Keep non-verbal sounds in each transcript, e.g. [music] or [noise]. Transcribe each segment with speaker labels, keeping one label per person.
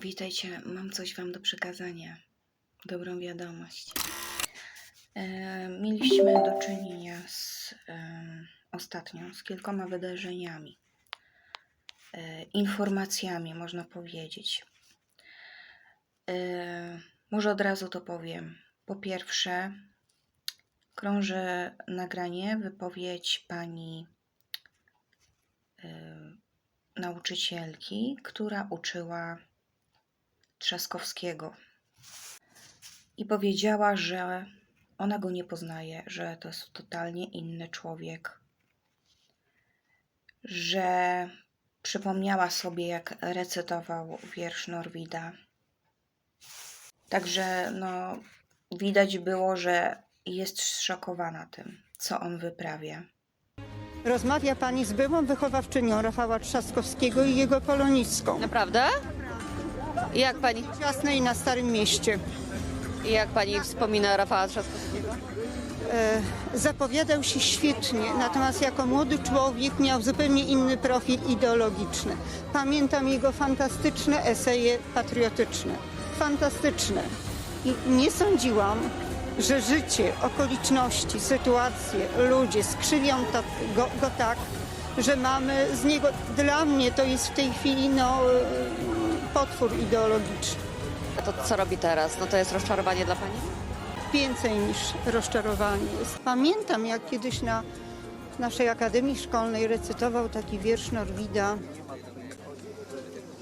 Speaker 1: Witajcie, mam coś Wam do przekazania. Dobrą wiadomość. E, mieliśmy do czynienia z e, ostatnio z kilkoma wydarzeniami, e, informacjami, można powiedzieć. E, może od razu to powiem. Po pierwsze, krąży nagranie, wypowiedź pani e, nauczycielki, która uczyła Trzaskowskiego. I powiedziała, że ona go nie poznaje, że to jest totalnie inny człowiek. Że przypomniała sobie, jak recytował wiersz Norwida. Także no, widać było, że jest zszokowana tym, co on wyprawia.
Speaker 2: Rozmawia pani z byłą wychowawczynią Rafała Trzaskowskiego i jego polonistką.
Speaker 3: Naprawdę? Jak pani,
Speaker 2: W Jasnej na Starym Mieście.
Speaker 3: jak pani wspomina Rafała Trzaskowskiego?
Speaker 2: E, zapowiadał się świetnie, natomiast jako młody człowiek miał zupełnie inny profil ideologiczny. Pamiętam jego fantastyczne eseje patriotyczne. Fantastyczne. I nie sądziłam, że życie, okoliczności, sytuacje, ludzie skrzywią go, go tak, że mamy z niego, dla mnie to jest w tej chwili no, e, potwór ideologiczny.
Speaker 3: A to co robi teraz? No to jest rozczarowanie dla pani?
Speaker 2: więcej niż rozczarowanie jest. Pamiętam, jak kiedyś na naszej akademii szkolnej recytował taki wiersz Norwida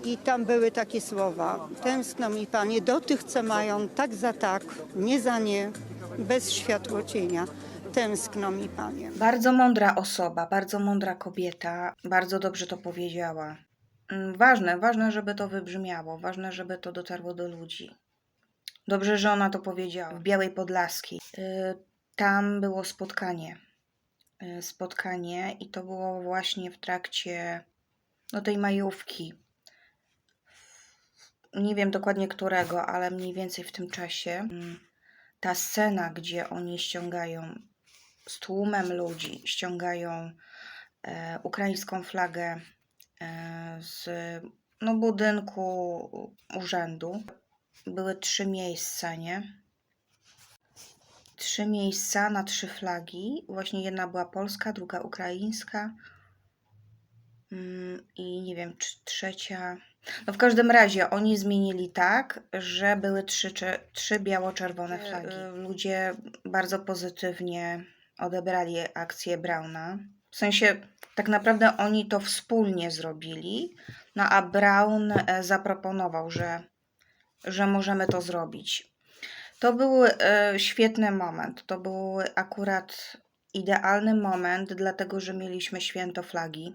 Speaker 2: i tam były takie słowa. Tęskno mi panie do tych, co mają tak za tak, nie za nie, bez światłocienia. Tęskno mi panie.
Speaker 1: Bardzo mądra osoba, bardzo mądra kobieta, bardzo dobrze to powiedziała. Mm, Ważne, ważne, żeby to wybrzmiało, ważne, żeby to dotarło do ludzi. Dobrze, że ona to powiedziała. W Białej Podlaskiej. Y, Tam było spotkanie. Y, Spotkanie i to było właśnie w trakcie no, tej majówki. Nie wiem dokładnie którego, ale mniej więcej w tym czasie. Mm, Ta scena, gdzie oni ściągają z tłumem ludzi ściągają e, ukraińską flagę z no, budynku urzędu. Były trzy miejsca, nie? Trzy miejsca na trzy flagi. Właśnie jedna była polska, druga ukraińska. Mm, I nie wiem, czy trzecia. No w każdym razie oni zmienili tak, że były trzy, trzy biało-czerwone flagi. E, Ludzie bardzo pozytywnie odebrali akcję Brauna. W sensie, tak naprawdę oni to wspólnie zrobili, no a Brown e, zaproponował, że, że możemy to zrobić. To był e, świetny moment. To był akurat idealny moment, dlatego że mieliśmy święto flagi.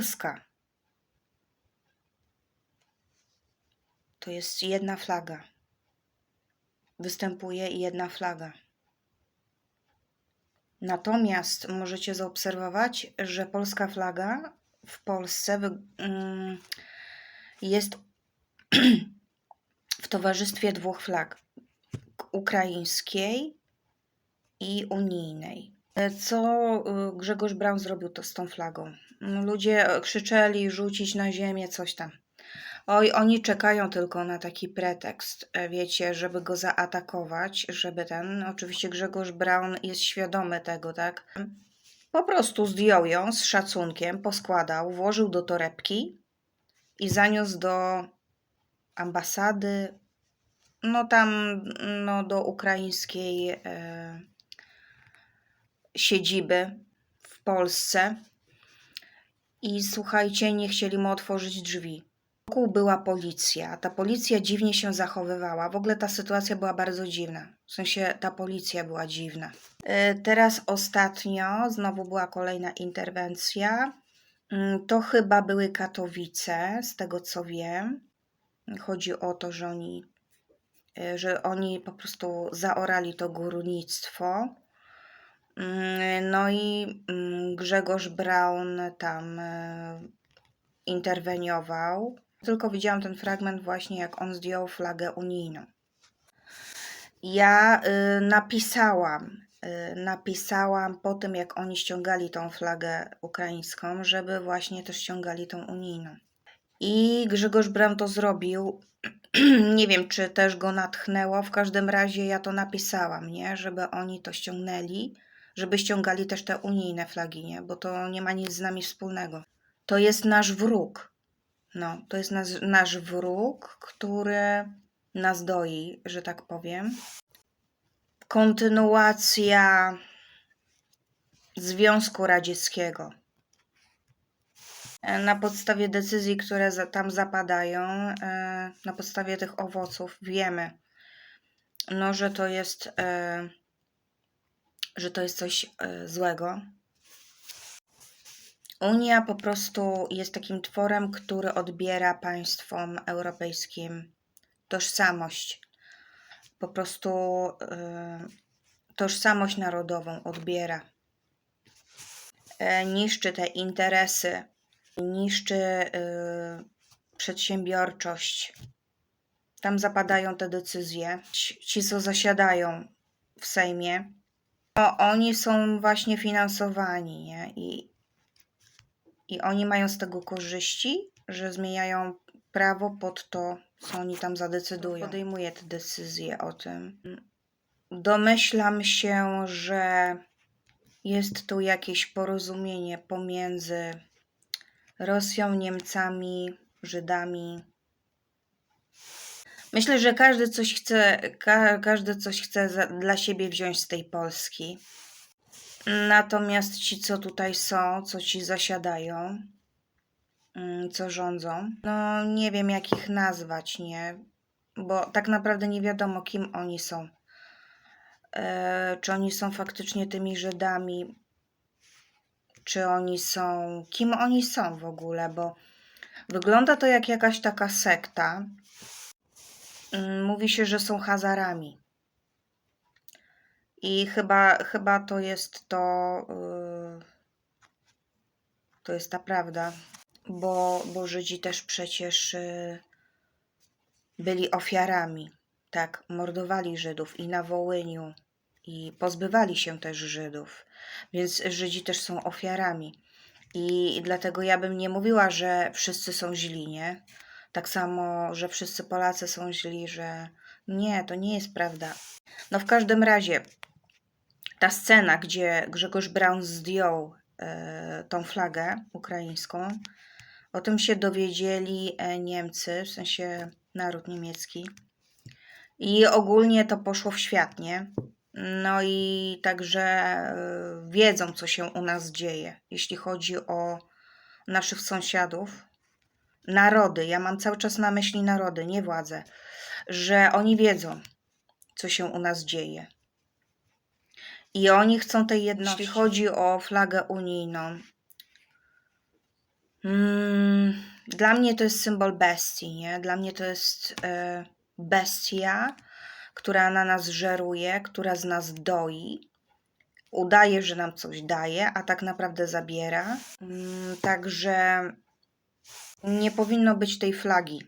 Speaker 1: Polska. To jest jedna flaga. Występuje jedna flaga. Natomiast możecie zaobserwować, że polska flaga w Polsce mm, jest [clears throat] w towarzystwie dwóch flag: ukraińskiej i unijnej. E, Co y, Grzegorz Braun zrobił to z tą flagą? Ludzie krzyczeli rzucić na ziemię coś tam. Oj, oni czekają tylko na taki pretekst, e, wiecie, żeby go zaatakować, żeby ten. Oczywiście Grzegorz Braun jest świadomy tego, tak? Po prostu zdjął ją z szacunkiem, poskładał, włożył do torebki i zaniósł do ambasady, no tam, no do ukraińskiej. E, siedziby w Polsce i słuchajcie, nie chcieli mu otworzyć drzwi. Wokół była policja. Ta policja dziwnie się zachowywała. W ogóle ta sytuacja była bardzo dziwna. W sensie ta policja była dziwna. E, Teraz ostatnio znowu była kolejna interwencja. Mm, To chyba były Katowice, z tego co wiem. Chodzi o to, że oni, e, że oni po prostu zaorali to górnictwo. Mm, No i mm, Grzegorz Braun tam e, interweniował. Tylko widziałam ten fragment właśnie, jak on zdjął flagę unijną. Ja y, napisałam, y, napisałam po tym, jak oni ściągali tą flagę ukraińską, żeby właśnie też ściągali tą unijną. I Grzegorz Braun to zrobił. [clears throat] nie wiem, czy też go natchnęło. W każdym razie ja to napisałam, nie? Żeby oni to ściągnęli, żeby ściągali też te unijne flagi, nie? Bo to nie ma nic z nami wspólnego. To jest nasz wróg. No, to jest nas, nasz wróg, który nas doi, że tak powiem. Kontynuacja Związku Radzieckiego. E, Na podstawie decyzji, które tam zapadają, e, na podstawie tych owoców, wiemy, no, że to jest, e, że to jest coś e, złego. Unia po prostu jest takim tworem, który odbiera państwom europejskim tożsamość. Po prostu e, tożsamość narodową odbiera. E, Niszczy te interesy, niszczy przedsiębiorczość. Tam zapadają te decyzje. Ci, co zasiadają w Sejmie, no, oni są właśnie finansowani, nie? I, I oni mają z tego korzyści, że zmieniają prawo pod to, co oni tam zadecydują. Podejmuje te decyzje o tym. Domyślam się, że jest tu jakieś porozumienie pomiędzy Rosją, Niemcami, Żydami. Myślę, że każdy coś chce, ka, każdy coś chce za, dla siebie wziąć z tej Polski. Natomiast ci, co tutaj są, co ci zasiadają, mm, co rządzą, no nie wiem, jak ich nazwać, nie? Bo tak naprawdę nie wiadomo, kim oni są. E, czy oni są faktycznie tymi Żydami, czy oni są, kim oni są w ogóle, bo wygląda to jak jakaś taka sekta. Mm, Mówi się, że są Hazarami. I chyba, chyba to jest to, yy, to jest ta prawda, bo, bo Żydzi też przecież yy, byli ofiarami. Tak, mordowali Żydów i na Wołyniu, i pozbywali się też Żydów, więc Żydzi też są ofiarami. I dlatego ja bym nie mówiła, że wszyscy są źli, nie? Tak samo, że wszyscy Polacy są źli, że nie, to nie jest prawda. No w każdym razie, ta scena, gdzie Grzegorz Braun zdjął e, tą flagę ukraińską, o tym się dowiedzieli e, Niemcy, w sensie naród niemiecki. I ogólnie to poszło w świat, nie? No i także e, wiedzą, co się u nas dzieje, jeśli chodzi o naszych sąsiadów. Narody, ja mam cały czas na myśli narody, nie władze, że oni wiedzą, co się u nas dzieje. I oni chcą tej jedności. Jeśli chodzi o flagę unijną, mm, dla mnie to jest symbol bestii, nie? Dla mnie to jest e, bestia, która na nas żeruje, która z nas doi, udaje, że nam coś daje, a tak naprawdę zabiera. Mm, Także nie powinno być tej flagi.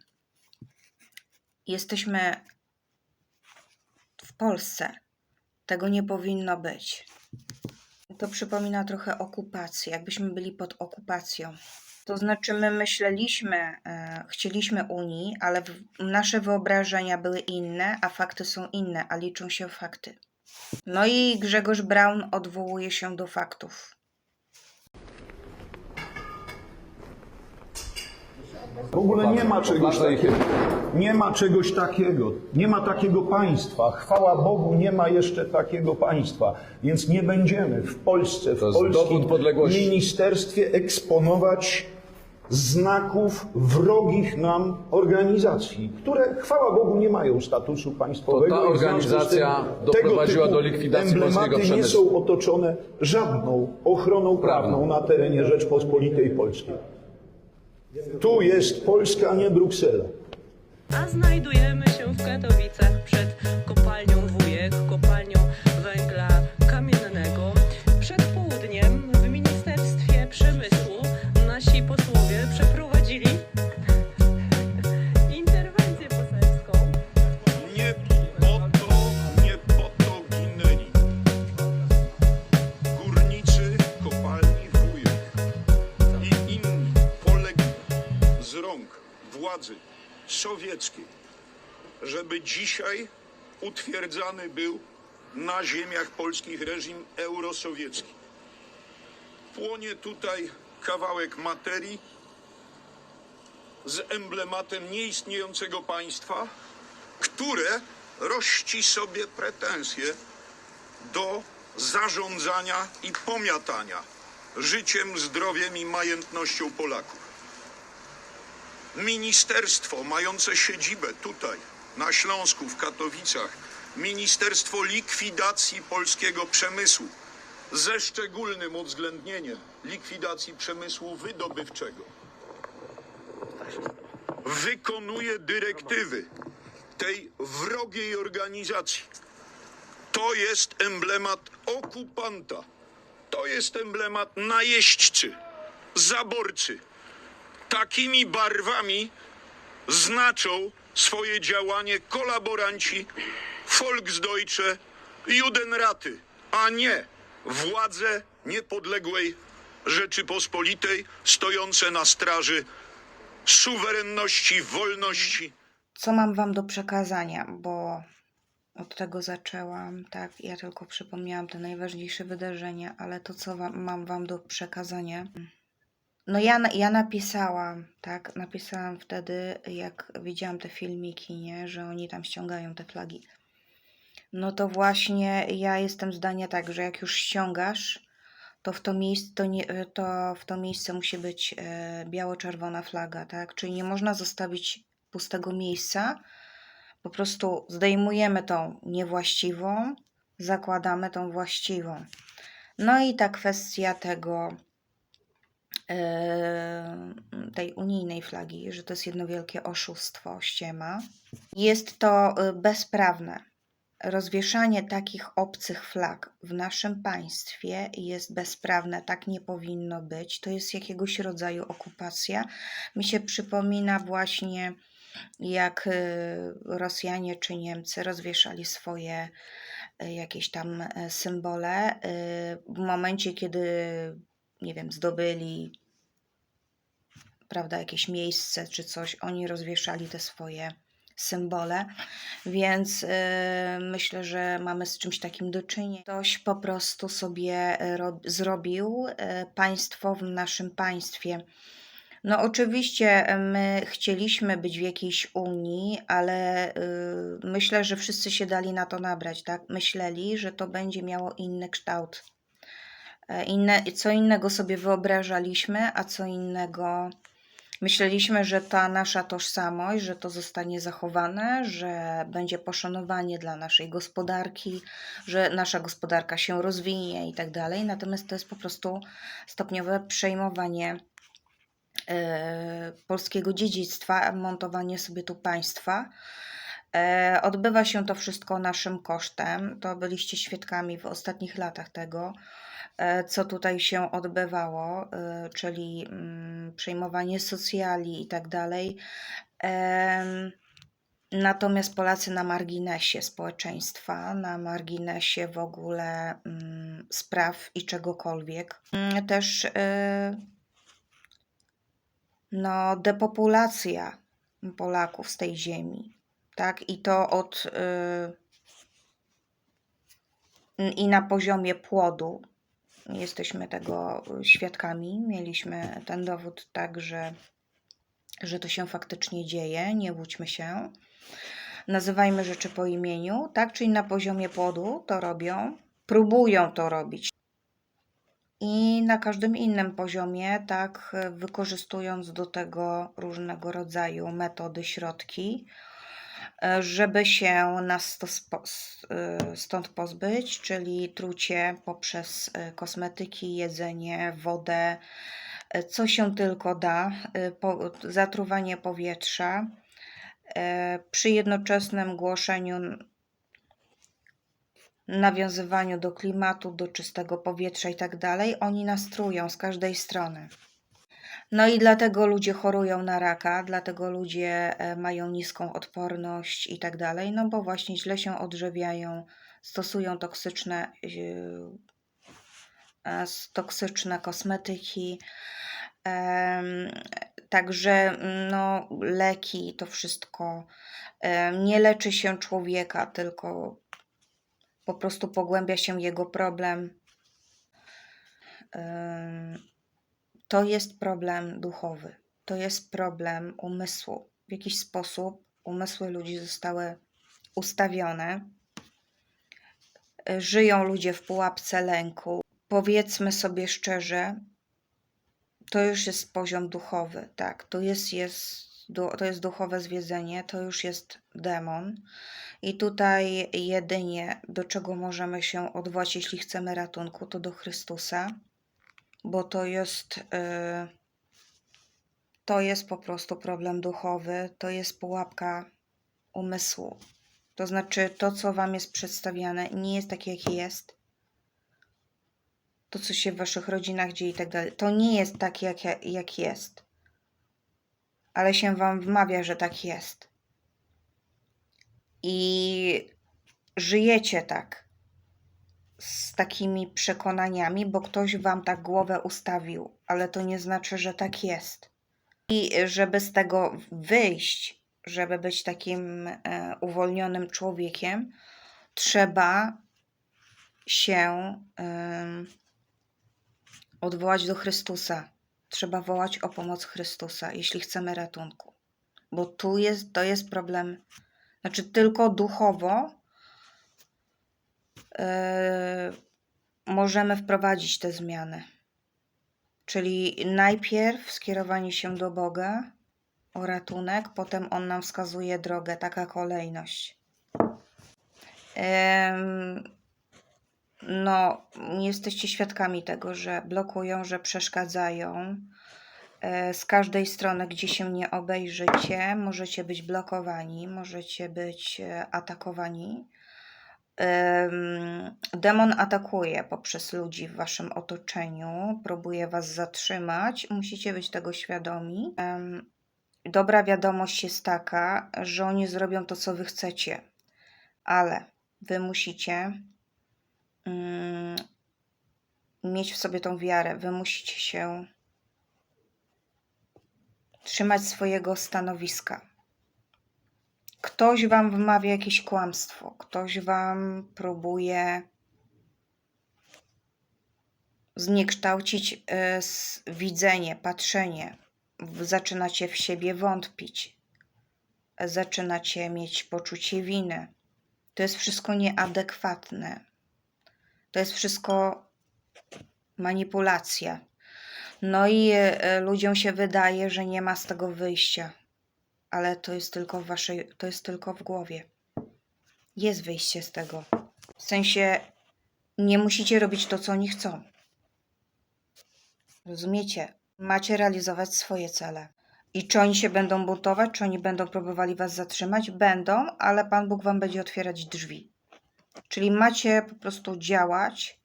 Speaker 1: Jesteśmy w Polsce. Tego nie powinno być. To przypomina trochę okupację, jakbyśmy byli pod okupacją. To znaczy, my myśleliśmy, e, chcieliśmy Unii, ale nasze wyobrażenia były inne, a fakty są inne, a liczą się fakty. No i Grzegorz Braun odwołuje się do faktów.
Speaker 4: W ogóle nie ma czegoś takiego. Nie ma czegoś takiego. Nie ma takiego państwa. Chwała Bogu, nie ma jeszcze takiego państwa. Więc nie będziemy w Polsce, w polskim ministerstwie eksponować znaków wrogich nam organizacji, które, chwała Bogu, nie mają statusu państwowego.
Speaker 5: To ta organizacja
Speaker 4: tym
Speaker 5: doprowadziła do likwidacji
Speaker 4: emblematy
Speaker 5: polskiego
Speaker 4: nie
Speaker 5: przemysłu.
Speaker 4: są otoczone żadną ochroną prawną na terenie Rzeczpospolitej Polskiej. Tu jest Polska, a nie Bruksela.
Speaker 6: A znajdujemy się w Katowicach przed kopalnią Dwójek, kopalnią węgla kamiennego. Przed południem w Ministerstwie Przemysłu nasi posłowie przeprowadzili
Speaker 7: władzy sowieckiej, żeby dzisiaj utwierdzany był na ziemiach polskich reżim eurosowiecki. Płonie tutaj kawałek materii z emblematem nieistniejącego państwa, które rości sobie pretensje do zarządzania i pomiatania życiem, zdrowiem i majętnością Polaków. Ministerstwo mające siedzibę tutaj, na Śląsku, w Katowicach, Ministerstwo Likwidacji Polskiego Przemysłu, ze szczególnym uwzględnieniem likwidacji przemysłu wydobywczego, wykonuje dyrektywy tej wrogiej organizacji. To jest emblemat okupanta. To jest emblemat najeźdźcy, zaborcy. Takimi barwami znaczą swoje działanie kolaboranci Volksdeutsche Judenraty, a nie władze niepodległej Rzeczypospolitej stojące na straży suwerenności, wolności
Speaker 1: Co mam wam do przekazania, bo od tego zaczęłam, tak? Ja tylko przypomniałam te najważniejsze wydarzenia, ale to, co wam, mam wam do przekazania. No ja, ja napisałam, tak? Napisałam wtedy, jak widziałam te filmiki, nie? Że oni tam ściągają te flagi. No to właśnie ja jestem zdania tak, że jak już ściągasz, to w to miejsce, to nie, to w to miejsce musi być e, biało-czerwona flaga, tak? Czyli nie można zostawić pustego miejsca. Po prostu zdejmujemy tą niewłaściwą, zakładamy tą właściwą. No i ta kwestia tego tej unijnej flagi, że to jest jedno wielkie oszustwo, ściema. Jest to e, bezprawne. Rozwieszanie takich obcych flag w naszym państwie jest bezprawne, tak nie powinno być. To jest jakiegoś rodzaju okupacja. Mi się przypomina właśnie, jak y, Rosjanie czy Niemcy rozwieszali swoje y, jakieś tam y, symbole y, w momencie, kiedy, nie wiem, zdobyli prawda, jakieś miejsce czy coś, oni rozwieszali te swoje symbole, więc y, myślę, że mamy z czymś takim do czynienia. Ktoś po prostu sobie y, ro- zrobił y, państwo w naszym państwie. No oczywiście y, my chcieliśmy być w jakiejś Unii, ale y, myślę, że wszyscy się dali na to nabrać, tak? Myśleli, że to będzie miało inny kształt. E, Inne, co innego sobie wyobrażaliśmy, a co innego Myśleliśmy, że ta nasza tożsamość, że to zostanie zachowane, że będzie poszanowanie dla naszej gospodarki, że nasza gospodarka się rozwinie i tak dalej. Natomiast to jest po prostu stopniowe przejmowanie e, polskiego dziedzictwa, montowanie sobie tu państwa. E, Odbywa się to wszystko naszym kosztem. To byliście świadkami w ostatnich latach tego, e, co tutaj się odbywało, e, czyli mm, przejmowanie socjali i tak dalej. Natomiast Polacy na marginesie społeczeństwa, na marginesie w ogóle mm, spraw i czegokolwiek. Mm, Też no, depopulacja Polaków z tej ziemi, tak? I to od y, i na poziomie płodu jesteśmy tego świadkami. Mieliśmy ten dowód tak, że, że to się faktycznie dzieje, nie łudźmy się. Nazywajmy rzeczy po imieniu, tak? Czyli na poziomie płodu to robią, próbują to robić. i na każdym innym poziomie, tak, wykorzystując do tego różnego rodzaju metody, środki, żeby się nas e, stąd pozbyć, czyli trucie poprzez e, kosmetyki, jedzenie, wodę, e, co się tylko da, e, zatruwanie powietrza, e, przy jednoczesnym głoszeniu nawiązywaniu do klimatu, do czystego powietrza i tak dalej, oni nas trują z każdej strony. No i dlatego ludzie chorują na raka, dlatego ludzie e, mają niską odporność i tak dalej, no bo właśnie źle się odżywiają, stosują toksyczne, e, toksyczne kosmetyki. Także no, leki, to wszystko nie leczy się człowieka, tylko po prostu pogłębia się jego problem. To jest problem duchowy, to jest problem umysłu. W jakiś sposób umysły ludzi zostały ustawione. Żyją ludzie w pułapce lęku. Powiedzmy sobie szczerze, to już jest poziom duchowy, tak. To jest, jest, to jest duchowe zwiedzenie, to już jest demon. I tutaj jedynie do czego możemy się odwołać, jeśli chcemy ratunku, to do Chrystusa, bo to jest, y, to jest po prostu problem duchowy, to jest pułapka umysłu. To znaczy, to co Wam jest przedstawiane, nie jest takie, jakie jest. To, co się w Waszych rodzinach dzieje i tak dalej, to nie jest takie, jak, jak jest. Ale się Wam wmawia, że tak jest i żyjecie tak z takimi przekonaniami, bo ktoś wam tak głowę ustawił, ale to nie znaczy, że tak jest. I żeby z tego wyjść, żeby być takim e, uwolnionym człowiekiem, trzeba się odwołać do Chrystusa. Trzeba wołać o pomoc Chrystusa, jeśli chcemy ratunku. Bo tu jest, to jest problem znaczy tylko duchowo możemy wprowadzić te zmiany. Czyli najpierw skierowanie się do Boga o ratunek, potem On nam wskazuje drogę, taka kolejność. No, jesteście świadkami tego, że blokują, że przeszkadzają. E, Z każdej strony, gdzie się nie obejrzycie, możecie być blokowani, możecie być e, atakowani. Em, Demon atakuje poprzez ludzi w waszym otoczeniu, próbuje was zatrzymać, musicie być tego świadomi. Dobra wiadomość jest taka, że oni zrobią to, co wy chcecie, ale wy musicie mm, mieć w sobie tą wiarę, wy musicie się trzymać swojego stanowiska. Ktoś wam wmawia jakieś kłamstwo, ktoś wam próbuje zniekształcić s- widzenie, patrzenie. Zaczynacie w siebie wątpić, zaczynacie mieć poczucie winy. To jest wszystko nieadekwatne. To jest wszystko manipulacja. No i e, ludziom się wydaje, że nie ma z tego wyjścia, ale to jest tylko w waszej, to jest tylko w głowie. Jest wyjście z tego. W sensie nie musicie robić to, co oni chcą. Rozumiecie? Macie realizować swoje cele. I czy oni się będą buntować, czy oni będą próbowali was zatrzymać? Będą, ale Pan Bóg wam będzie otwierać drzwi. Czyli macie po prostu działać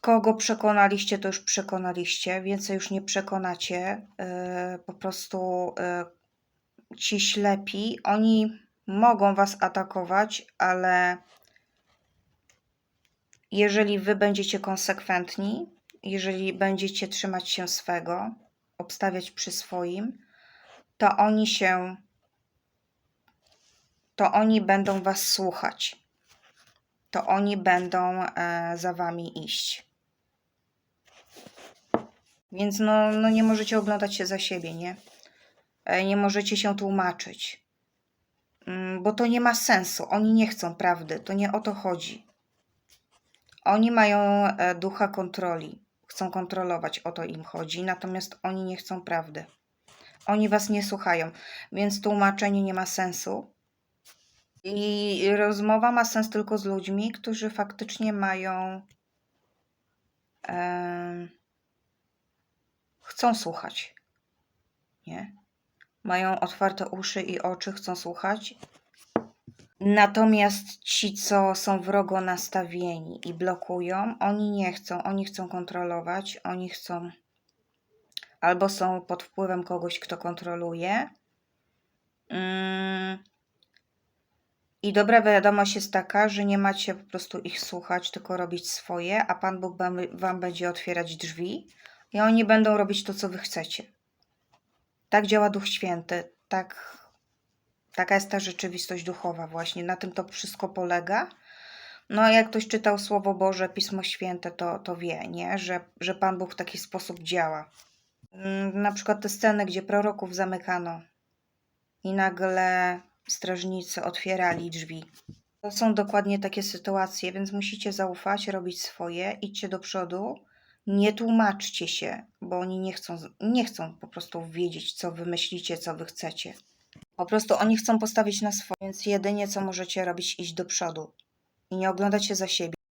Speaker 1: Kogo przekonaliście, to już przekonaliście, więcej już nie przekonacie. Yy, po prostu yy, ci ślepi, oni mogą was atakować, ale jeżeli wy będziecie konsekwentni, jeżeli będziecie trzymać się swego, obstawiać przy swoim, to oni się, to oni będą was słuchać to oni będą e, za wami iść. Więc no, no nie możecie oglądać się za siebie, nie? E, Nie możecie się tłumaczyć. Mm, Bo to nie ma sensu. Oni nie chcą prawdy. To nie o to chodzi. Oni mają e, ducha kontroli. Chcą kontrolować, o to im chodzi, natomiast oni nie chcą prawdy. Oni was nie słuchają, więc tłumaczenie nie ma sensu. I rozmowa ma sens tylko z ludźmi, którzy faktycznie mają. em, chcą słuchać. Nie? Mają otwarte uszy i oczy, chcą słuchać. Natomiast ci, co są wrogo nastawieni i blokują, oni nie chcą, oni chcą kontrolować, oni chcą albo są pod wpływem kogoś, kto kontroluje. Mm. I dobra wiadomość jest taka, że nie macie po prostu ich słuchać, tylko robić swoje, a Pan Bóg wam, będzie otwierać drzwi i oni będą robić to, co wy chcecie. Tak działa Duch Święty, tak, taka jest ta rzeczywistość duchowa właśnie, na tym to wszystko polega. No a jak ktoś czytał Słowo Boże, Pismo Święte, to, to wie, nie? Że, że Pan Bóg w taki sposób działa. Mm, Na przykład te sceny, gdzie proroków zamykano i nagle strażnicy otwierali drzwi. To są dokładnie takie sytuacje, więc musicie zaufać, robić swoje, idźcie do przodu, nie tłumaczcie się, bo oni nie chcą, nie chcą po prostu wiedzieć, co wy myślicie, co wy chcecie. Po prostu oni chcą postawić na swoje, więc jedynie co możecie robić, iść do przodu i nie oglądać się za siebie.